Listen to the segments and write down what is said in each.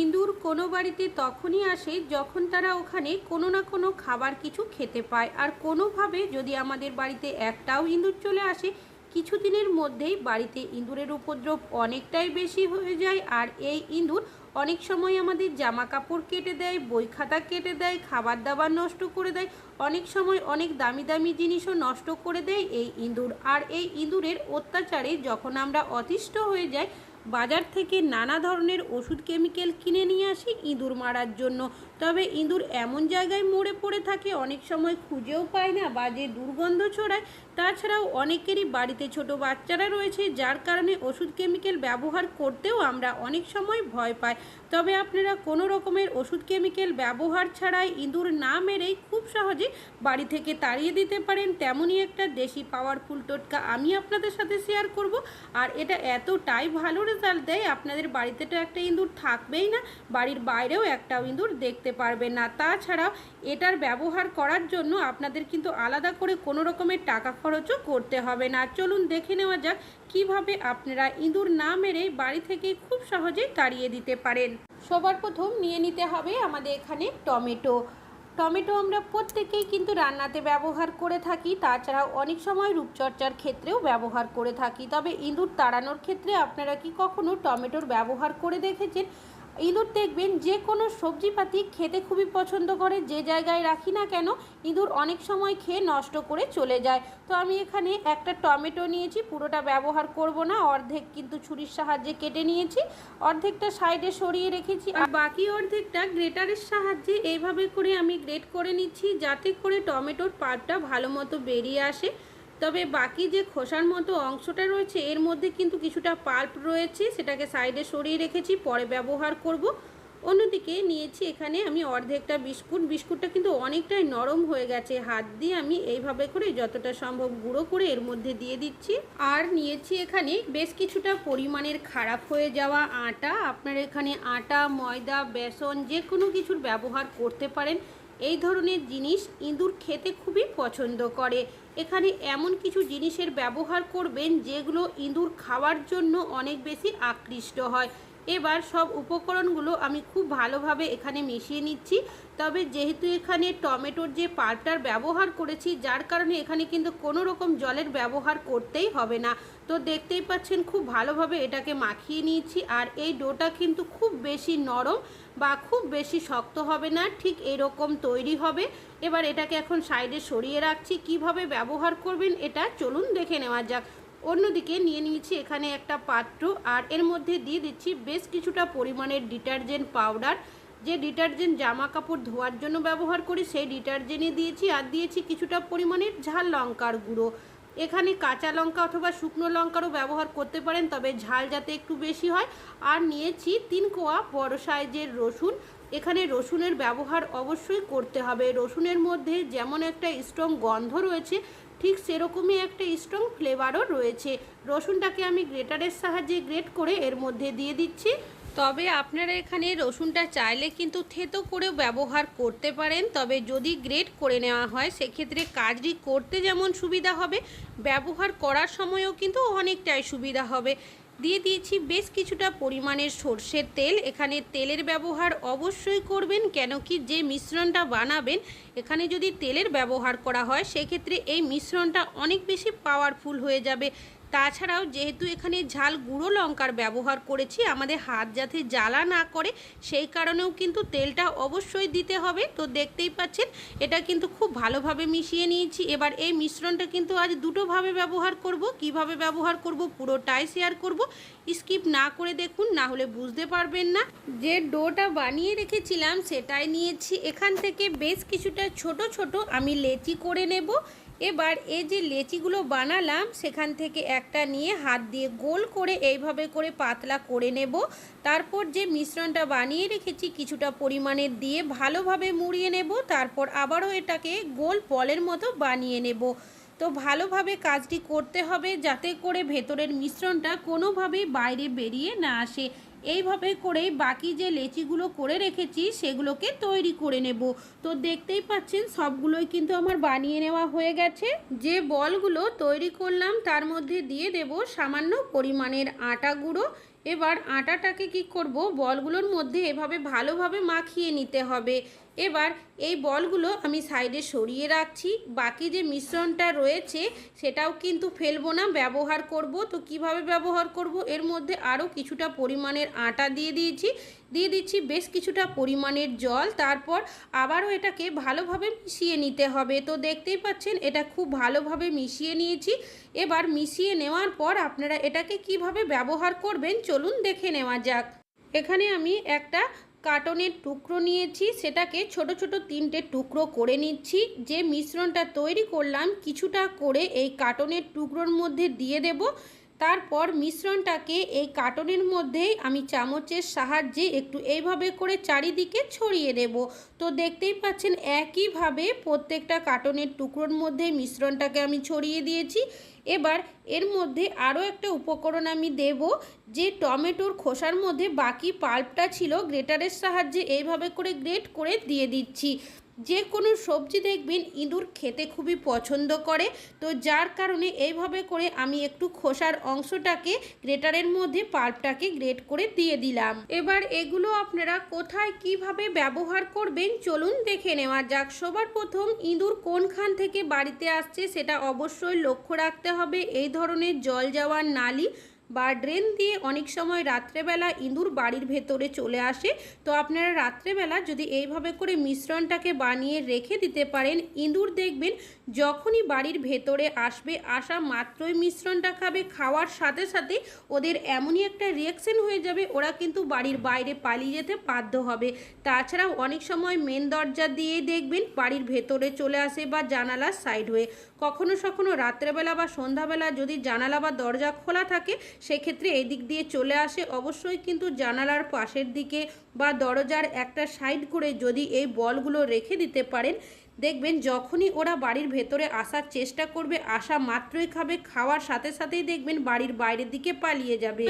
ইঁদুর কোনো বাড়িতে তখনই আসে যখন তারা ওখানে কোনো না কোনো খাবার কিছু খেতে পায়। আর কোনোভাবে যদি আমাদের বাড়িতে একটাও ইঁদুর চলে আসে, কিছুদিনের মধ্যেই বাড়িতে ইঁদুরের উপদ্রব অনেকটাই বেশি হয়ে যায় আর এই ইঁদুর অনেক সময় আমাদের জামা কাপড় কেটে দেয় বই খাতা কেটে দেয় খাবার দাবার নষ্ট করে দেয়, অনেক সময় অনেক দামি দামি জিনিসও নষ্ট করে দেয় এই ইঁদুর। আর এই ইঁদুরের অত্যাচারে যখন আমরা অতিষ্ঠ হয়ে যাই বাজার থেকে নানা ধরনের ওষুধ কেমিক্যাল কিনে নিয়ে আসি ইঁদুর মারার জন্য। তবে ইঁদুর এমন জায়গায় মরে পড়ে থাকে, অনেক সময় খুঁজেও পায় না বা যে দুর্গন্ধ ছড়ায়, তাছাড়াও অনেকেরই বাড়িতে ছোট বাচ্চারা রয়েছে, যার কারণে ওষুধ কেমিক্যাল ব্যবহার করতেও আমরা অনেক সময় ভয় পাই। তবে আপনারা কোনো রকমের ওষুধ কেমিক্যাল ব্যবহার ছাড়াই ইঁদুর না মেরেই খুব সহজে বাড়ি থেকে তাড়িয়ে দিতে পারেন। তেমনই একটা দেশি পাওয়ারফুল টোটকা আমি আপনাদের সাথে শেয়ার করব। আর এটা এতটাই ভালো রেজাল্ট দেয়, আপনাদের বাড়িতে তো একটা ইঁদুর থাকবেই না, বাড়ির বাইরেও একটাও ইঁদুর দেখতে পারবেন না। তাছাড়াও এটার ব্যবহার করার জন্য আপনাদের কিন্তু আলাদা করে কোনো রকমের টাকা খরচও করতে হবে না। চলুন দেখে নেওয়া যাক কীভাবে আপনারা ইঁদুর না মেরে বাড়ি থেকে খুব সহজেই তাড়িয়ে দিতে পারেন। সবার প্রথম নিয়ে নিতে হবে আমাদের এখানে টমেটো। টমেটো আমরা প্রত্যেকেই কিন্তু রান্নাতে ব্যবহার করে থাকি, তাছাড়াও অনেক সময় রূপচর্চার ক্ষেত্রেও ব্যবহার করে থাকি। তবে ইঁদুর তাড়ানোর ক্ষেত্রে আপনারা কি কখনো টমেটোর ব্যবহার করে দেখেছেন? ইঁদুর দেখবেন যে কোনো সবজিপাতি খেতে খুবই পছন্দ করে, যে জায়গায় রাখি না কেন ইঁদুর অনেক সময় খেয়ে নষ্ট করে চলে যায়। তো আমি এখানে একটা টমেটো নিয়েছি, পুরোটা ব্যবহার করব না, অর্ধেক কিন্তু ছুরির সাহায্যে কেটে নিয়েছি, অর্ধেকটা সাইডে সরিয়ে রেখেছি আর বাকি অর্ধেকটা গ্রেটারের সাহায্যে এইভাবে করে আমি গ্রেট করে নিচ্ছি, যাতে করে টমেটোর পাটটা ভালো মতো বেরিয়ে আসে। তবে বাকি যে খোসার মতো অংশটা রয়েছে, এর মধ্যে কিন্তু কিছুটা পাল্প রয়েছে, সেটাকে সাইডে সরিয়ে রেখেছি, পরে ব্যবহার করব। অন্যদিকে নিয়েছি এখানে আমি অর্ধেকটা বিস্কুট। বিস্কুটটা কিন্তু অনেকটাই নরম হয়ে গেছে, হাত দিয়ে আমি এইভাবে করে যতটা সম্ভব গুঁড়ো করে এর মধ্যে দিয়ে দিচ্ছি। আর নিয়েছি এখানে বেশ কিছুটা পরিমাণের খারাপ হয়ে যাওয়া আটা। আপনার এখানে আটা, ময়দা, বেসন যে কোনো কিছুর ব্যবহার করতে পারেন। এই ধরনের জিনিস ইঁদুর খেতে খুবই পছন্দ করে। এখানে এমন কিছু জিনিসের ব্যবহার করবেন যেগুলো ইঁদুর খাওয়ার জন্য অনেক বেশি আকৃষ্ট হয়। এবার সব উপকরণগুলো আমি খুব ভালোভাবে এখানে মিশিয়ে নিচ্ছি। তবে যেহেতু এখানে টমেটোর যে পাল্পটার ব্যবহার করেছি, যার কারণে এখানে কিন্তু কোনো রকম জলের ব্যবহার করতেই হবে না। তো দেখতেই পাচ্ছেন, খুব ভালোভাবে এটাকে মাখিয়ে নিয়েছি। আর এই ডোটা কিন্তু খুব বেশি নরম বা খুব বেশি শক্ত হবে না, ঠিক এরকম তৈরি হবে। এবার এটাকে এখন সাইডে সরিয়ে রাখছি। কীভাবে ব্যবহার করবেন এটা চলুন দেখে নেওয়া যাক। অন্যদিকে নিয়ে নিয়েছি এখানে একটা পাত্র আর এর মধ্যে দিয়ে দিচ্ছি বেশ কিছুটা পরিমাণের ডিটারজেন্ট পাউডার যে ডিটারজেন্ট জামা কাপড় ধোয়ার জন্য ব্যবহার করি সেই ডিটারজেন্টই দিয়েছি, আর দিয়েছি কিছুটা পরিমাণের ঝাল লঙ্কার গুঁড়ো। এখানে কাঁচা লঙ্কা অথবা শুকনো লঙ্কারও ব্যবহার করতে পারেন, তবে ঝাল যাতে একটু বেশি হয়। আর নিয়েছি তিন কোয়া বড় সাইজের রসুন। এখানে রসুনের ব্যবহার অবশ্যই করতে হবে। রসুনের মধ্যে যেমন একটা স্ট্রং গন্ধ রয়েছে ঠিক সেরকমই একটা স্ট্রং ফ্লেভারও রয়েছে। রসুনটাকে আমি গ্রেটারের সাহায্যে গ্রেট করে এর মধ্যে দিয়ে দিচ্ছি। তবে আপনারা এখানে রসুনটা চাইলে কিন্তু থেতো করে ব্যবহার করতে পারেন। তবে যদি গ্রেট করে নেওয়া হয়, সেক্ষেত্রে কাজটি করতে যেমন সুবিধা হবে, ব্যবহার করার সময়ও কিন্তু অনেকটাই সুবিধা হবে। দিয়ে দিয়েছি বেশ কিছুটা পরিমাণের সর্ষের তেল। এখানে তেলের ব্যবহার অবশ্যই করবেন, কেন কি যে মিশ্রণটা বানাবেন, এখানে যদি তেলের ব্যবহার করা হয়, সেক্ষেত্রে এই মিশ্রণটা অনেক বেশি পাওয়ারফুল হয়ে যাবে। তাছাড়াও যেহেতু এখানে ঝাল গুঁড়ো লঙ্কার ব্যবহার করেছি, আমাদের হাত যাতে জ্বালা না করে, সেই কারণেও কিন্তু তেলটা অবশ্যই দিতে হবে। তো দেখতেই পাচ্ছেন, এটা কিন্তু খুব ভালোভাবে মিশিয়ে নিয়েছি। এবার এই মিশ্রণটা কিন্তু আজ দুটোভাবে ব্যবহার করব। কীভাবে ব্যবহার করব পুরোটাই শেয়ার করব। স্কিপ না করে দেখুন, না হলে বুঝতে পারবেন না। যে ডোটা বানিয়ে রেখেছিলাম, সেটাই নিয়েছি। এখান থেকে বেশ কিছুটা ছোট ছোট আমি লেচি করে নেব। এবার এই যে লেচিগুলো বানালাম, সেখান থেকে একটা নিয়ে হাত দিয়ে গোল করে এইভাবে করে পাতলা করে নেব। তারপর যে মিশ্রণটা বানিয়ে রেখেছি, কিছুটা পরিমাণে দিয়ে ভালোভাবে মুড়িয়ে নেব। তারপর আবারও এটাকে গোল বলের মতো বানিয়ে নেব। তো ভালোভাবে কাজটি করতে হবে যাতে করে ভেতরের মিশ্রণটা কোনোভাবেই বাইরে বেরিয়ে না আসে। এইভাবে করেই বাকি যে লেচিগুলো করে রেখেছি, সেগুলোকে তৈরি করে নেব। তো দেখতেই পাচ্ছেন, সবগুলোই কিন্তু আমার বানিয়ে নেওয়া হয়ে গেছে। যে বলগুলো তৈরি করলাম, তার মধ্যে দিয়ে দেব সামান্য পরিমাণের আটা গুঁড়ো। এবার আটাটাকে কি করব? বলগুলোর মধ্যে এভাবে ভালোভাবে মাখিয়ে নিতে হবে। এবার এই বলগুলো আমি সাইডে সরিয়ে রাখছি। বাকি যে মিশ্রণটা রয়েছে, সেটাও কিন্তু ফেলব না, ব্যবহার করব। তো কীভাবে ব্যবহার করব? এর মধ্যে আরও কিছুটা পরিমাণের আটা দিয়ে দিয়েছি। দিয়ে দিচ্ছি বেশ কিছুটা পরিমাণের জল। তারপর আবারও এটাকে ভালোভাবে মিশিয়ে নিতে হবে। তো দেখতেই পাচ্ছেন, এটা খুব ভালোভাবে মিশিয়ে নিয়েছি। এবার মিশিয়ে নেওয়ার পর আপনারা এটাকে কীভাবে ব্যবহার করবেন, চলুন দেখে নেওয়া যাক। এখানে আমি একটা কার্টনের টুকরো নিয়েছি, সেটাকে ছোট ছোট তিনটে টুকরো করে নিচ্ছি। যে মিশ্রণটা তৈরি করলাম, কিছুটা করে এই কাটনের টুকরোর মধ্যে দিয়ে দেব। তারপর মিশ্রণটাকে এই কার্টনের মধ্যেই আমি চামচের সাহায্যে একটু এইভাবে করে চারিদিকে ছড়িয়ে দেব। তো দেখতেই পাচ্ছেন, একইভাবে প্রত্যেকটা কার্টনের টুকরোর মধ্যে মিশ্রণটাকে আমি ছড়িয়ে দিয়েছি। এবার এর মধ্যে আরও একটা উপকরণ আমি দেব, যে টমেটোর খোসার মধ্যে বাকি পাল্পটা ছিল, গ্রেটারের সাহায্যে এইভাবে করে গ্রেট করে দিয়ে দিচ্ছি। যে কোনো সবজি দেখবেন ইঁদুর খেতে খুবই পছন্দ করে। তো যার কারণে এইভাবে করে আমি একটু খোসার অংশটাকে গ্রেটারের মধ্যে পাল্পটাকে গ্রেট করে দিয়ে দিলাম। এবার এগুলো আপনারা কোথায় কীভাবে ব্যবহার করবেন চলুন দেখে নেওয়া যাক। সবার প্রথম ইঁদুর কোনখান থেকে বাড়িতে আসছে সেটা অবশ্যই লক্ষ্য রাখতে হবে। এই ধরনের জল যাওয়ার নালি বা ড্রেন দিয়ে অনেক সময় রাত্রেবেলা ইঁদুর বাড়ির ভেতরে চলে আসে, তো আপনারা রাত্রেবেলা যদি এইভাবে করে মিশ্রণটাকে বানিয়ে রেখে দিতে পারেন, ইঁদুর দেখবেন যখনই বাড়ির ভেতরে আসবে, আসা মাত্রই মিশ্রণটা খাবে, খাওয়ার সাথে সাথে ওদের এমনই একটা রিয়াকশন হয়ে যাবে, ওরা কিন্তু বাড়ির বাইরে পালিয়ে যেতে বাধ্য হবে। তাছাড়াও অনেক সময় মেন দরজা দিয়ে দেখবেন বাড়ির ভেতরে চলে আসে বা জানালার সাইড হয়ে। কখনো সখনো রাত্রেবেলা বা সন্ধ্যাবেলা যদি জানালা বা দরজা খোলা থাকে সেক্ষেত্রে এই দিক দিয়ে চলে আসে। অবশ্যই কিন্তু জানালার পাশের দিকে বা দরজার একটা সাইড করে যদি এই বলগুলো রেখে দিতে পারেন, দেখবেন যখনই ওরা বাড়ির ভেতরে আসার চেষ্টা করবে, আসা মাত্রই খাবে, খাওয়ার সাথে সাথেই দেখবেন বাড়ির বাইরের দিকে পালিয়ে যাবে।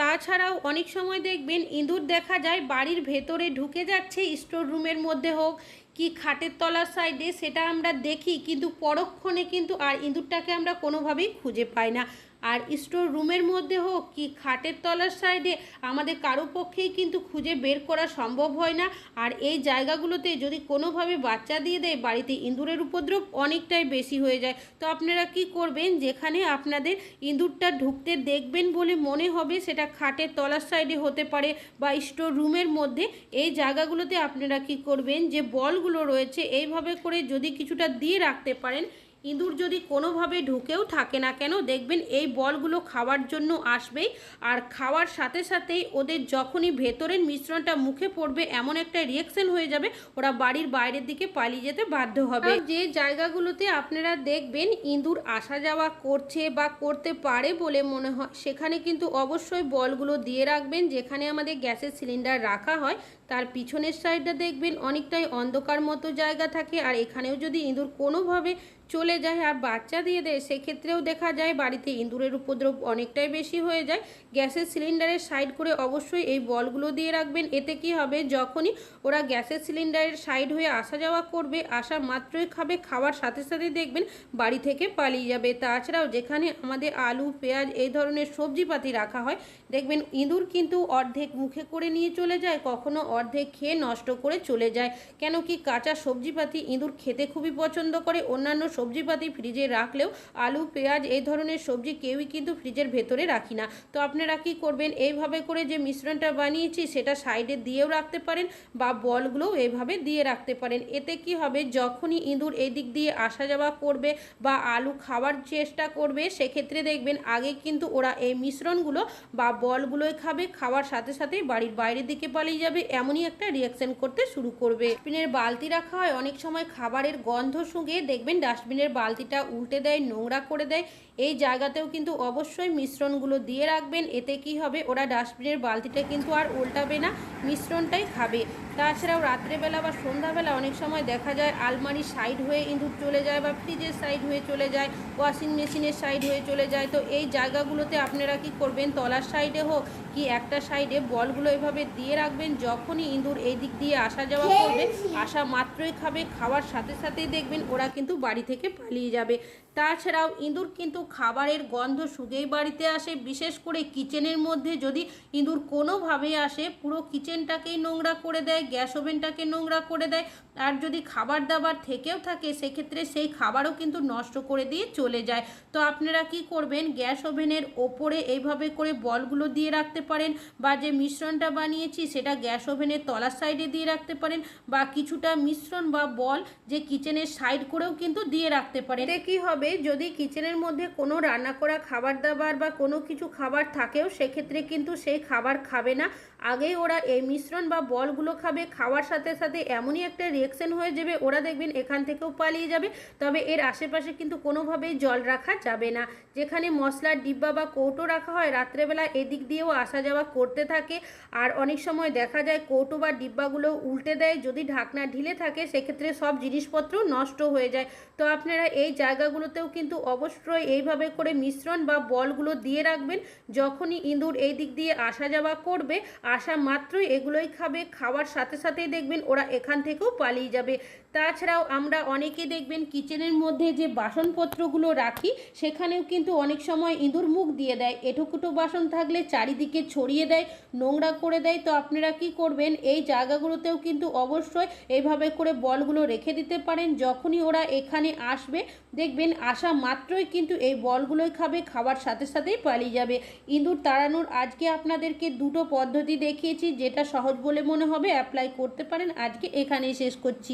তাছাড়াও অনেক সময় দেখবেন ইঁদুর দেখা যায়, বাড়ির ভেতরে ঢুকে যাচ্ছে, স্টোর রুমের মধ্যে হোক কি খাটের তলার সাইডে, সেটা আমরা দেখি, কিন্তু পরক্ষণে কিন্তু আর ইঁদুরটাকে আমরা কোনোভাবেই খুঁজে পাই না। আর স্টোর রুমের মধ্যে হোক কি খাটের তলার সাইডে, আমাদের কারও পক্ষেই কিন্তু খুঁজে বের করা সম্ভব হয় না। আর এই জায়গাগুলোতে যদি কোনোভাবে বাচ্চা দিয়ে দেয়, বাড়িতে ইঁদুরের উপদ্রব অনেকটাই বেশি হয়ে যায়। তো আপনারা কি করবেন? যেখানে আপনাদের ইঁদুরটা ঢুকতে দেখবেন বলে মনে হবে, সেটা খাটের তলার সাইডে হতে পারে বা স্টোর রুমের মধ্যে। এই জায়গাগুলোতে আপনারা কি করবেন? যে বলগুলো রয়েছে, এইভাবে করে যদি কিছুটা দিয়ে রাখতে পারেন ইঁদুর যদি কোনোভাবে ঢুকেও থাকে না কেন, দেখবেন এই বলগুলো খাওয়ার জন্য আসবেই। আর খাওয়ার সাথে সাথেই ওদের যখনই ভেতরের মিশ্রণটা মুখে পড়বে, এমন একটা রিয়েকশন হয়ে যাবে, ওরা বাড়ির বাইরের দিকে পালিয়ে যেতে বাধ্য হবে। যে জায়গাগুলোতে আপনারা দেখবেন ইঁদুর আসা যাওয়া করছে বা করতে পারে বলে মনে হয়, সেখানে কিন্তু অবশ্যই বলগুলো দিয়ে রাখবেন, যেখানে আমাদের গ্যাসের সিলিন্ডার রাখা হয়। তার পিছনের সাইডটা দেখবেন অনেকটাই অন্ধকার মতো জায়গা থাকে, আর এখানেও যদি ইঁদুর কোনোভাবে চলে যায় আর বাচ্চা দিয়ে দেয়, সেক্ষেত্রেও দেখা যায় বাড়িতে ইঁদুরের উপদ্রব অনেকটাই বেশি হয়ে যায়। গ্যাসের সিলিন্ডারের সাইড করে অবশ্যই এই বলগুলো দিয়ে রাখবেন। এতে কি হবে? যখনই ওরা গ্যাসের সিলিন্ডারের সাইড হয়ে আসা যাওয়া করবে, আসা মাত্রই খাবে, খাওয়ার সাথে সাথে দেখবেন বাড়ি থেকে পালিয়ে যাবে। তাছাড়াও যেখানে আমাদের আলু, পেঁয়াজ এই ধরনের সবজিপাতি রাখা হয়, দেখবেন ইঁদুর কিন্তু অর্ধেক মুখে করে নিয়ে চলে যায়, কখনো অর্ধেক খেয়ে নষ্ট করে চলে যায়। কেন কি কাঁচা সবজিপাতি ইঁদুর খেতে খুবই পছন্দ করে, অন্যান্য সবজিপাতি ফ্রিজে রাখলেও আলু, পেঁয়াজ এই ধরনের সবজি কেউই কিন্তু ফ্রিজের ভেতরে রাখি না। তো আপনারা কি করবেন? এইভাবে করে যে মিশ্রণটা বানিয়েছি, সেটা সাইডে দিয়েও রাখতে পারেন বা বলগুলোও এইভাবে দিয়ে রাখতে পারেন। এতে কি হবে? যখনই ইঁদুর এই দিক দিয়ে আসা যাওয়া করবে বা আলু খাওয়ার চেষ্টা করবে, সেক্ষেত্রে দেখবেন আগে কিন্তু ওরা এই মিশ্রণগুলো বা বলগুলোই খাবে, খাওয়ার সাথে সাথে বাড়ির বাইরের দিকে পালিয়ে যাবে। এমনই একটা রিয়াকশন করতে শুরু করবে। ডাস্টবিনের বালতি রাখা হয়, অনেক সময় খাবারের গন্ধ শুঁকে দেখবেন ডাস্টবিনের বালতিটা উল্টে দেয়, নোংরা করে দেয়। এই জায়গাতেও কিন্তু অবশ্যই মিশ্রণগুলো দিয়ে রাখবেন। এতে কি হবে? ওরা ডাস্টবিনের বালতিটা কিন্তু আর উল্টাবে না, মিশ্রণটাই খাবে। তাছাড়াও রাত্রেবেলা বা সন্ধ্যাবেলা অনেক সময় দেখা যায় আলমারির সাইড হয়ে ইঁদুর চলে যায় বা ফ্রিজের সাইড হয়ে চলে যায়, ওয়াশিং মেশিনের সাইড হয়ে চলে যায়। তো এই জায়গাগুলোতে আপনারা কি করবেন? তলার সাইডে হোক কি একটা সাইডে বলগুলো এভাবে দিয়ে রাখবেন। যখনই ইঁদুর এই দিক দিয়ে আসা যাওয়া করবে, আসা মাত্রই খাবে। খাওয়ার সাথে সাথেই দেখবেন ওরা কিন্তু বাড়ি থেকে পালিয়ে যাবে তাছাড়াও ইঁদুর কিন্তু খাবারের গন্ধ শুকেই বাড়িতে আসে, বিশেষ করে কিচেনের মধ্যে যদি ইঁদুর কোনোভাবে আসে, পুরো কিচেনটাকেই নোংরা করে দেয়, গ্যাস ওভেনটাকে নোংরা করে দেয়। আর যদি খাবার দাবার থেকেও থাকে, সেক্ষেত্রে সেই খাবারও কিন্তু নষ্ট করে দিয়ে চলে যায়। তো আপনারা কি করবেন, গ্যাস ওভেনের ওপরে এইভাবে করে বলগুলো দিয়ে রাখতে পারেন বা যে মিশ্রণটা বানিয়েছি, সেটা গ্যাস ওভেনের তলার সাইডে দিয়ে রাখতে পারেন বা কিছুটা মিশ্রণ বা বল যে কিচেনের সাইড করেও কিন্তু দিয়ে রাখতে পারেন। এতে কি হবে? যদি কিচেনের মধ্যে কোনো রান্না করা খাবার দাবার বা কোনো কিছু খাবার থাকেও, সেক্ষেত্রে কিন্তু সেই খাবার খাবে না। আগেই ওরা এই মিশ্রণ বা বলগুলো খাবে, খাওয়ার সাথে সাথে এমনই একটা রিয়েকশন হয়ে যাবে, ওরা দেখবেন এখান থেকেও পালিয়ে যাবে। তবে এর আশেপাশে কিন্তু কোনোভাবেই জল রাখা যাবে না। যেখানে মশলার ডিব্বা বা কৌটো রাখা হয়, রাত্রেবেলা এদিক দিয়েও আসা যাওয়া করতে থাকে। আর অনেক সময় দেখা যায় কৌটো বা ডিব্বাগুলো উল্টে দেয়, যদি ঢাকনা ঢিলে থাকে, সেক্ষেত্রে সব জিনিসপত্র নষ্ট হয়ে যায়। তো আপনারা এই জায়গাগুলোতেও কিন্তু অবশ্যই এইভাবে করে মিশ্রণ বা বলগুলো দিয়ে রাখবেন। যখনই ইঁদুর এই দিক দিয়ে আসা যাওয়া করবে, আসা মাত্রই এগুলোই খাবে। খাওয়ার সাথে সাথেই দেখবেন ওরা এখান থেকেও পালিয়ে যাবে। তাছাড়াও আমরা অনেকে দেখবেন কিচেনের মধ্যে যে বাসনপত্রগুলো রাখি, সেখানেও কিন্তু অনেক সময় ইঁদুর মুখ দিয়ে দেয়। এঁটোকুটো বাসন থাকলে চারিদিকে ছড়িয়ে দেয়, নোংরা করে দেয়। তো আপনারা কি করবেন? এই জায়গাগুলোতেও কিন্তু অবশ্যই এইভাবে করে বলগুলো রেখে দিতে পারেন। যখনই ওরা এখানে আসবে, দেখবেন আসা মাত্রই কিন্তু এই বলগুলোই খাবে খাবার সাথে সাথেই পালিয়ে যাবে। ইঁদুর তাড়ানোর আজকে আপনাদেরকে দুটো পদ্ধতি দেখিয়েছি, যেটা সহজ বলে মনে হবে, অ্যাপ্লাই করতে পারেন। আজকে এখানেই শেষ করছি।